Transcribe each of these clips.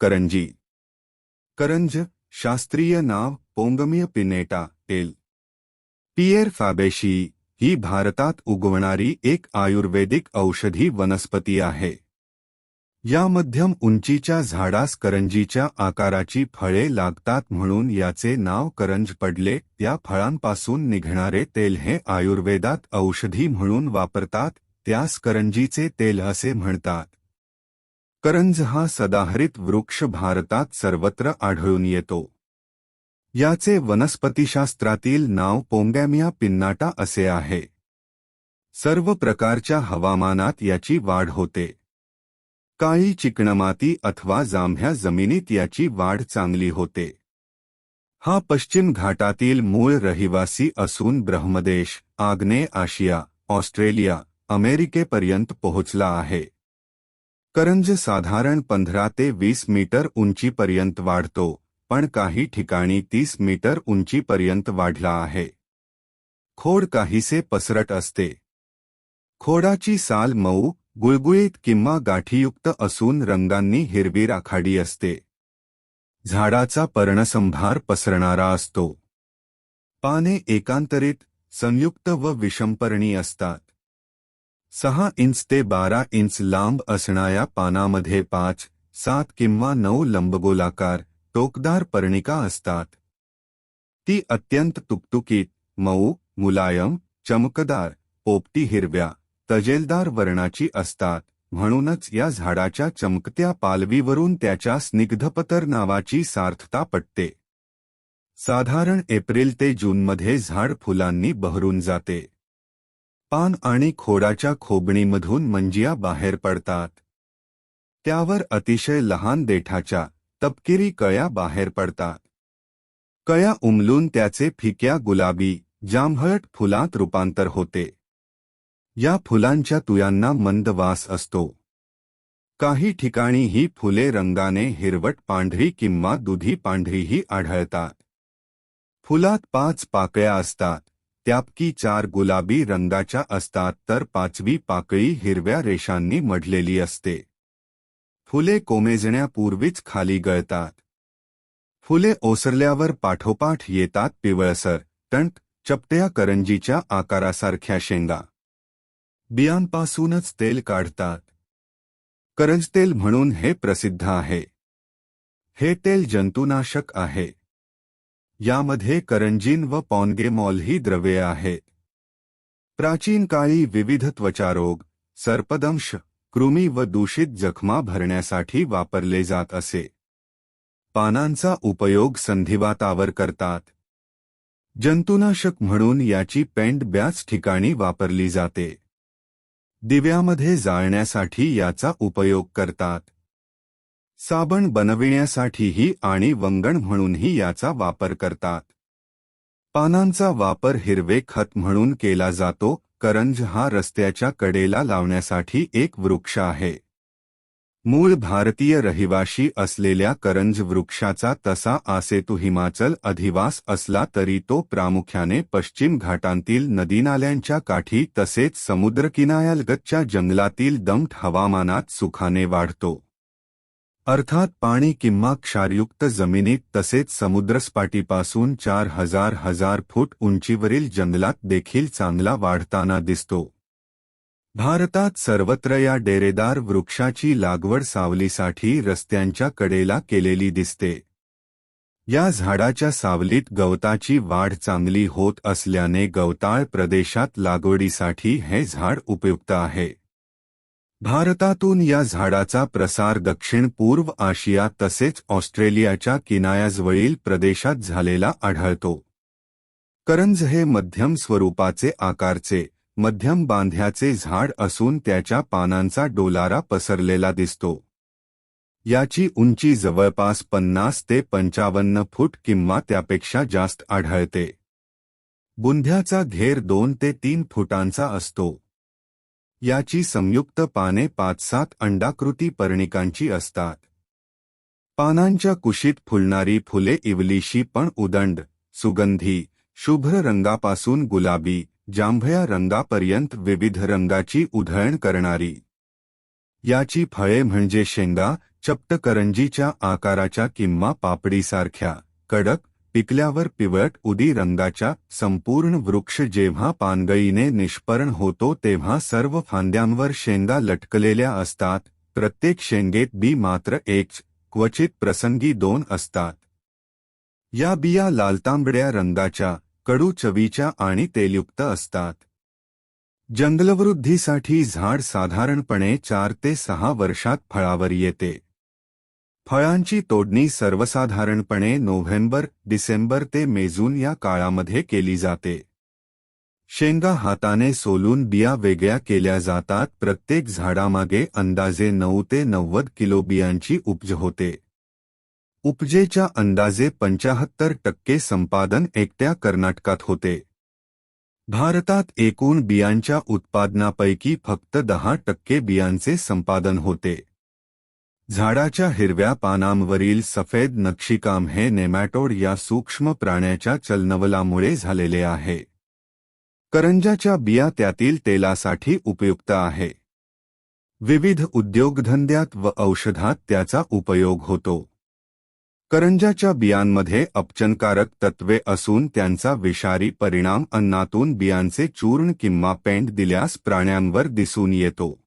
करंजी करंज शास्त्रीय नाव पोंगमीय पिनेटा तेल. पिएर फॅबेशी ही भारतात उगवणारी एक आयुर्वेदिक औषधी वनस्पती आहे. या मध्यम उंचीच्या झाडास करंजीच्या आकाराची फळे लागतात म्हणून याचे नाव करंज पडले. त्या फळांपासून निघणारे तेल हे आयुर्वेदात औषधी म्हणून वापरतात त्यास करंजीचे तेल असे म्हणतात. करंज हा सदाहरित वृक्ष भारतात सर्वत्र आढळून येतो. याचे वनस्पतीशास्त्रातील नाव पोंगॅमिया पिन्नाटा असे आहे. सर्व प्रकारच्या हवामानात याची वाढ होते. काळी चिकणमाती अथवा जांभ्या जमिनीत याची वाढ चांगली होते. हा पश्चिम घाटातील मूळ रहिवासी असून ब्रह्मदेश आग्नेय आशिया ऑस्ट्रेलिया अमेरिकेपर्यंत पोहोचला आहे. करंज साधारण पंधरा ते वीस मीटर उंचीपर्यंत वाढतो पण काही ठिकाणी तीस मीटर उंचीपर्यंत वाढला आहे. खोड काहीसे पसरट असते. खोडाची साल मऊ गुळगुळीत किंवा गाठीयुक्त असून रंगांनी हिरवी राखाडी असते. झाडाचा पर्णसंभार पसरणारा असतो. पाने एकांतरित संयुक्त व विषमपर्णी असतात. सहा इंच ते बारा इंच लांब असणाऱ्या पानामध्ये पाच सात किंवा नऊ लंबगोलाकार टोकदार पर्णिका असतात. ती अत्यंत तुकतुकीत मऊ मुलायम चमकदार पोपटी हिरव्या तजेलदार वर्णाची असतात म्हणूनच या झाडाच्या चमकत्या पालवीवरून त्याच्या स्निग्धपतर नावाची सार्थता पटते. साधारण एप्रिल ते जूनमध्ये झाड फुलांनी बहरून जाते. पान आणि खोडाच्या खोबणीमधून मंजिया बाहेर पडतात. त्यावर अतिशय लहान देठाच्या तपकिरी कळ्या बाहेर पडतात. कळ्या उमलून त्याचे फिक्या गुलाबी जांभळट फुलात रूपांतर होते. या फुलांच्या तुयांना मंद वास असतो. काही ठिकाणी ही फुले रंगाने हिरवट पांढरी किंवा दुधी पांढरीही आढळतात. फुलात पाच पाकळ्या असतात. त्यापकी चार गुलाबी रंगाच्या असतात तर पाचवी पाकळी हिरव्या रेषांनी मढलेली असते. फुले कोमेजण्यापूर्वीच खाली गळतात. फुले ओसरल्यावर पाठोपाठ येतात पिवळसर टंट चपट्या करंजीच्या आकारासारख्या शेंगा. बियांपासूनच तेल काढतात. करंजतेल म्हणून हे प्रसिद्ध आहे. हे तेल जंतुनाशक आहे. यामध्ये करंजीन व पॉनगेमॉल ही द्रव्ये आहेत प्राचीन काळी विविध त्वचारोग, सर्पदंश, कृमी व दूषित जखमा भरण्यासाठी वापरले जात असे. पानांचा उपयोग संधिवातावर करतात. जंतुनाशक म्हणून याची पेंट ब्याच ठिकाणी वापरली जाते. दिव्यामध्ये जाळण्यासाठी याचा उपयोग करतात. साबण बनविण्यासाठीही आणि वंगण म्हणूनही याचा वापर करतात. पानांचा वापर हिरवे खत म्हणून केला जातो करंज हा रस्त्याच्या कडेला लावण्यासाठी एक वृक्ष आहे. मूळ भारतीय रहिवाशी असलेल्या करंज वृक्षाचा तसा आसेतू हिमाचल अधिवास असला तरी तो प्रामुख्याने पश्चिम घाटांतील नदीनाल्यांच्या काठी तसेच समुद्रकिनायालगतच्या जंगलातील दमट हवामानात सुखाने वाढतो. अर्थात पाणी किंवा क्षारयुक्त जमिनीत तसेच समुद्रसपाटीपासून चार हजार हजार फूट उंचीवरील जंगलात देखील चांगला वाढताना दिसतो. भारतात सर्वत्र या डेरेदार वृक्षाची लागवड सावलीसाठी रस्त्यांच्या कडेला केलेली दिसते. या झाडाच्या सावलीत गवताची वाढ चांगली होत असल्याने गवताळ प्रदेशात लागवडीसाठी हे झाड उपयुक्त आहे. भारतातून या झाडाचा प्रसार दक्षिण पूर्व आशिया तसेच ऑस्ट्रेलियाच्या किनायाजवळील प्रदेशात झालेला आढळतो. करंज हे मध्यम स्वरूपाचे आकारचे मध्यम बांध्याचे झाड असून त्याच्या पानांचा डोलारा पसरलेला दिसतो. याची उंची जवळपास पन्नास ते पंचावन्न फूट किंवा त्यापेक्षा जास्त आढळते. बुंध्याचा घेर दोन ते तीन फुटांचा असतो. याची संयुक्त पाने पाच सात अंडाकृती पर्णिकांची असतात. पानांच्या कुशीत फुलणारी फुले इवलीशी पण उदंड सुगंधी शुभ्र रंगापासून गुलाबी जांभया रंगापर्यंत विविध रंगाची उधळण करणारी. याची फळे म्हणजे शेंगा चप्टकरंजीच्या आकाराच्या किंवा पापडीसारख्या कडक पिकल्यावर पिवट उदी रंगाच्या संपूर्ण वृक्ष जेव्हा पानगळीने निष्पर्ण होतो तेव्हा सर्व फांद्यांवर शेंगा लटकलेल्या असतात. प्रत्येक शेंगेत बी मात्र एक क्वचित प्रसंगी दोन असतात. या बिया लालतांबड्या रंगाच्या कडू चवीच्या आणि तेलयुक्त असतात. जंगलवृद्धीसाठी झाड साधारणपणे चार ते सहा वर्षात फळावर येते. फळांची तोडणी सर्वसाधारणपणे नोव्हेंबर डिसेंबर ते मेजून या काळामध्ये केली जाते. शेंगा हाताने सोलून बिया वेगळ्या केल्या जातात प्रत्येक झाडामागे अंदाजे नऊ ते नव्वद किलो बियांची उपज होते. उपजेच्या अंदाजे पंचाहत्तर टक्के संपादन एकट्या कर्नाटकात होते. भारतात एकूण बियांच्या उत्पादनापैकी फक्त दहा टक्के बियांचे संपादन होते. झाडाच्या हिरव्या पानांवरील सफेद नक्षीकाम हे नेमॅटोड या सूक्ष्म प्राण्याच्या चलनवलामुळे झालेले आहे. करंजाच्या बिया त्यातील तेलासाठी उपयुक्त आहे. विविध उद्योगधंद्यात व औषधात त्याचा उपयोग होतो. करंजाच्या बियांमध्ये अपचनकारक तत्वे असून त्यांचा विषारी परिणाम अन्नातून बियांचे चूर्ण किंवा पेंट दिल्यास प्राण्यांवर दिसून येतो.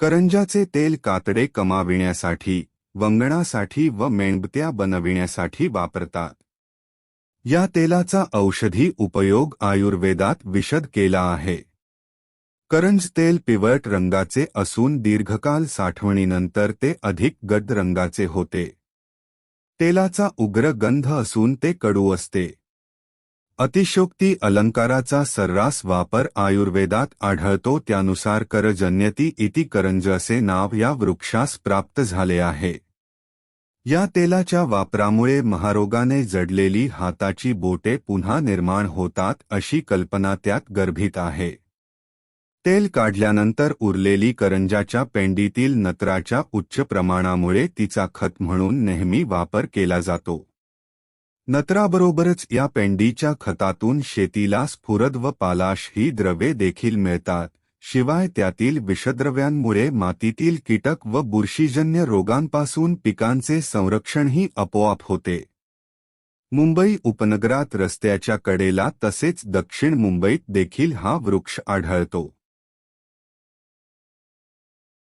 करंजाचे तेल कातडे कमाविण्यासाठी वंगणासाठी व मेणबत्या बनविण्यासाठी वापरतात. या तेलाचा औषधी उपयोग आयुर्वेदात विशद केला आहे. करंज तेल पिवट रंगाचे असून दीर्घकाल साठवणीनंतर ते अधिक गड रंगाचे होते. तेलाचा उग्र गंध असून ते कडू असते. अतिशोक्ती अलंकाराचा सर्रास वापर आयुर्वेदात आढळतो त्यानुसार करजन्यती इति करंज असे नाव या वृक्षास प्राप्त झाले आहे. या तेलाच्या वापरामुळे महारोगाने जडलेली हाताची बोटे पुन्हा निर्माण होतात अशी कल्पना त्यात गर्भित आहे. तेल काढल्यानंतर उरलेली करंजाच्या पेंडीतील नत्राच्या उच्च प्रमाणामुळे तिचा खत म्हणून नेहमी वापर केला जातो. नत्राबरोबरच या पेंडीच्या खतातून शेतीला स्फुरद व पालाश ही द्रव्ये देखील मिळतात. शिवाय त्यातील विषद्रव्यांमुळे मातीतील कीटक व बुरशीजन्य रोगांपासून पिकांचे संरक्षणही आपोआप होते. मुंबई उपनगरात रस्त्याच्या कडेला तसेच दक्षिण मुंबईत देखील हा वृक्ष आढळतो.